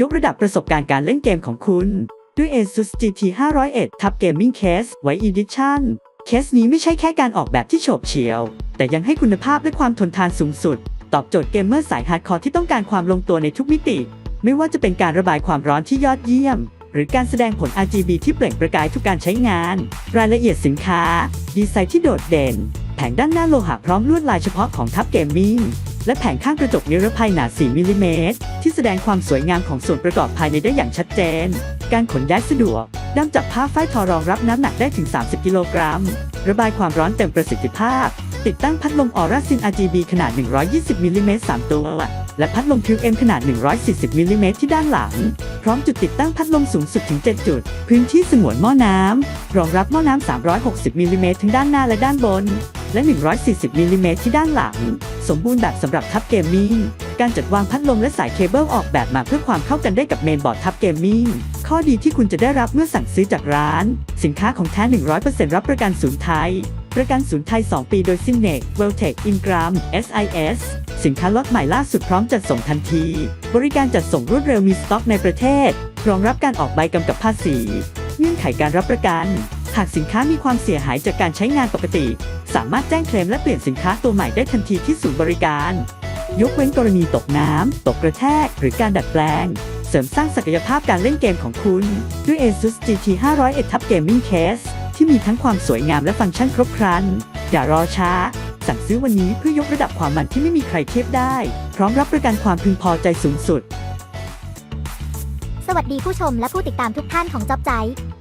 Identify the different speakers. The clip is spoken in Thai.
Speaker 1: ยกระดับประสบการณ์การเล่นเกมของคุณ ด้วย ASUS GT 501 Tab Gaming Case ไว้ Edition เคสนี้ไม่ใช่แค่การออกแบบที่โฉบเฉี่ยว แต่ยังให้คุณภาพและความทนทานสูงสุด ตอบโจทย์เกมเมอร์สายฮาร์ดคอร์ที่ต้องการความลงตัวในทุกมิติ ไม่ว่าจะเป็นการระบายความร้อนที่ยอดเยี่ยม หรือการแสดงผล RGB ที่เปล่งประกายทุกการใช้งาน รายละเอียดสินค้า ดีไซน์ที่โดดเด่น แผงด้านหน้าโลหะพร้อมลวดลายเฉพาะของทับเกมมิ่ง และแผงข้างกระจกนิรภัยหนา 4 มิลลิเมตร ที่แสดงความสวยงามของส่วนประกอบภายในได้อย่างชัดเจน การขนย้ายสะดวกด้ามจับผ้าฝ้ายทอรองรับน้ำหนักได้ถึง 30 กิโลกรัม ระบายความร้อนเต็มประสิทธิภาพ ติดตั้งพัดลมออร่าซิน RGB ขนาด 120 มิลลิเมตร 3 ตัว และพัดลม QM ขนาด 140 มิลลิเมตรที่ด้านหลัง พร้อมจุดติดตั้งพัดลมสูงสุดถึง 7 จุด พื้นที่สงวนหม้อน้ำ รองรับหม้อน้ำ 360 มิลลิเมตรทั้งด้านหน้าและด้านบน และ 140 มิลิเมตรที่ด้านหลัง สมบูรณ์แบบสำหรับทับเกมมิ่ง การจัดวางพัดลมและสายเคเบิลออกแบบมาเพื่อความเข้ากันได้กับเมนบอร์ดทับเกมมิ่ง ข้อดีที่คุณจะได้รับเมื่อสั่งซื้อจากร้าน สินค้าของแท้ 100%รับประกันศูนย์ไทย ประกันศูนย์ไทย 2 ปีโดย s i n n e c w e l t e c h Ingram SIS สินค้าล็อตใหม่ล่าสุดพร้อมจัดส่งทันที บริการจัดส่งรวดเร็วมีสต็อกในประเทศ รองรับการออกใบกำกับภาษี เงื่อนไขการรับประกัน หากสินค้ามีความเสียหายจากการใช้งานปกติ สามารถแจ้งเคลมและเปลี่ยนสินค้าตัวใหม่ได้ทันทีที่ศูนย์บริการ ยกเว้นกรณีตกน้ำ ตกกระแทก หรือการดัดแปลง เสริมสร้างศักยภาพการเล่นเกมของคุณ ด้วย ASUS GT 501 Tab Gaming Case ที่มีทั้งความสวยงามและฟังก์ชันครบครัน อย่ารอช้า สั่งซื้อวันนี้เพื่อยกระดับความมันที่ไม่มีใครเทียบได้ พร้อมรับประกันความพึงพอใจสูงสุด
Speaker 2: สวัสดีผู้ชมและผู้ติดตามทุกท่านของจอบใจ